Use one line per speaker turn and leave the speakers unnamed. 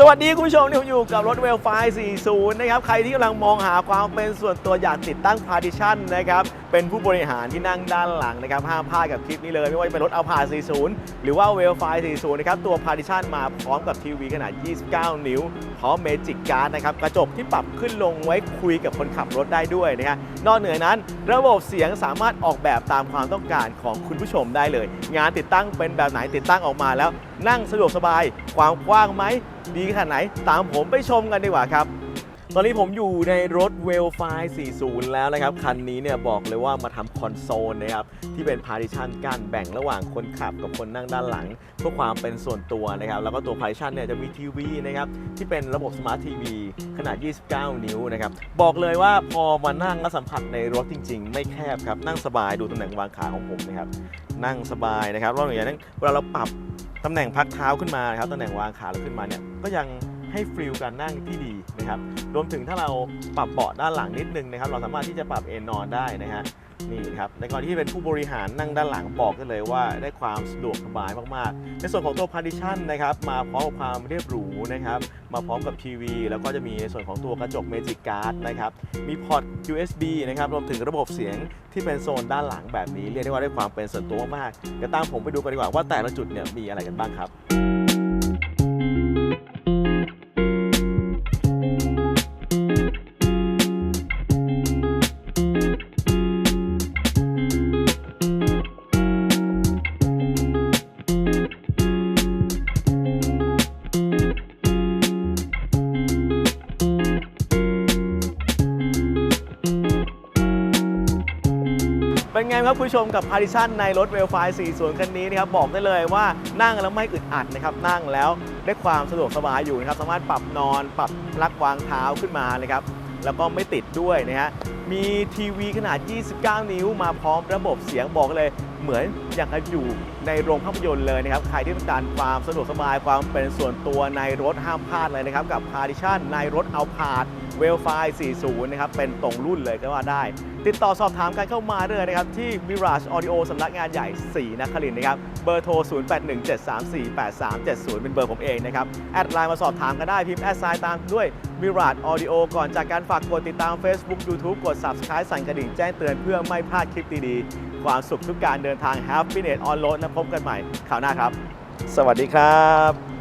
สวัสดีคุณผู้ชมที่อยู่กับรถเวลไฟ40 นะครับ ใครที่กำลังมองหาความเป็นส่วนตัวอยากติดตั้ง partition นะครับ เป็นผู้บริหารที่นั่งด้านหลังนะครับ ห้ามพลาดกับคลิปนี้เลย ไม่ว่าจะเป็นรถ Alphard 40 หรือว่า w e l f i 40 นะครับ ตัว partition มาพร้อมกับทีวีขนาด 29 นิ้ว พร้อม Magic Card นะครับ กระจกที่ปรับขึ้นลงไว้คุยกับคนขับรถได้ด้วยนะฮะนอกเหนือนั้น ระบบเสียงสามารถออกแบบตามความต้องการของคุณผู้ชมได้เลย งานติดตั้งเป็นแบบไหนติดตั้งออกมาแล้วนั่งสะดวกสบาย ความกว้างไหม ดีขนาดไหน ตามผมไปชมกันดีกว่าครับ ตอนนี้ผมอยู่ในรถ w e l f i 40 แล้วนะครับ คันนี้เนี่ยบอกเลยว่ามาทำคอนโซลนะครับ ที่เป็น partition กั้นแบ่งระหว่างคนขับกับคนนั่งด้านหลัง เพื่อความเป็นส่วนตัวนะครับ แล้วก็ตัว partition เนี่ยจะมีทีวีนะครับ ที่เป็นระบบ smart TV ขนาด 29 นิ้วนะครับ บอกเลยว่าพอมานั่งและสัมผัสในรถจริง ๆ ไม่แคบครับนั่งสบายดูตำแหน่งวางขาของผมนะครับนั่งสบายนะครับรอบอย่างนั้นเวลาเราปรับ ตำแหน่งพักเท้าขึ้นมานะครับตำแหน่งวางขาเราขึ้นมาเนี่ยก็ยัง ให้ฟิลการนั่งที่ดีนะครับรวมถึงถ้าเราปรับเบาะด้านหลังนิดนึงนะครับเราสามารถที่จะปรับเอนนอนได้นะฮะนี่ครับในกรณีที่เป็นผู้บริหารนั่งด้านหลังบอกได้เลยว่าได้ความสะดวกสบายมากๆ ในส่วนของตัว partition นะครับมาพร้อมกับความเรียบหรูนะครับมาพร้อมกับทีวีแล้วก็จะมีในส่วนของตัวกระจก Magic Card นะครับมีพอร์ต USB นะครับรวมถึงระบบเสียงที่เป็นโซนด้านหลังแบบนี้ เรียกได้ว่าได้ความเป็นส่วนตัวมากๆเดี๋ยวตามผมไปดูกันดีกว่าว่าแต่ละจุดเนี่ยมีอะไรกันบ้างครับ เป็นไงครับคุณผู้ชมกับ p าร์ติชันในรถเวลไฟ40คันนี้นะครับบอกได้เลยว่านั่งแล้วไม่อึดอัดนะครับนั่งแล้วได้ความสะดวกสบายอยู่นะครับสามารถปรับนอนปรับลักวางเท้าขึ้นมานะครับแล้วก็ไม่ติดด้วยนะฮะ มีทีวีขนาด 29 นิ้ว มาพร้อมระบบเสียงบอกเลย เหมือนอย่างกับอยู่ในโรงภาพยนตร์เลยนะครับ ใครที่ต้องการความสะดวกสบายความเป็นส่วนตัวในรถห้ามพลาดเลยนะครับ กับ Partition ในรถเอาพาดเวลไฟ40 นะครับ เป็นตรงรุ่นเลยก็ว่าได้ ติดต่อสอบถามกันเข้ามาเลยนะครับ ที่ Mirage Audio สำนักงานใหญ่4นครินนะครับ เบอร์โทร 0817348370 เป็นเบอร์ผมเองนะครับ แอดไลน์มาสอบถามกันได้พิมพ์แอดไซน์ตามด้วย Mirage Audio ก่อนจากการฝากกดติดตาม Facebook YouTube กด Subscribe สั่นกระดิ่งแจ้งเตือนเพื่อไม่พลาดคลิปดีๆ ความสุขทุกการเดินทาง Happiness on Road นะพบกันใหม่คราวหน้าครับ สวัสดีครับ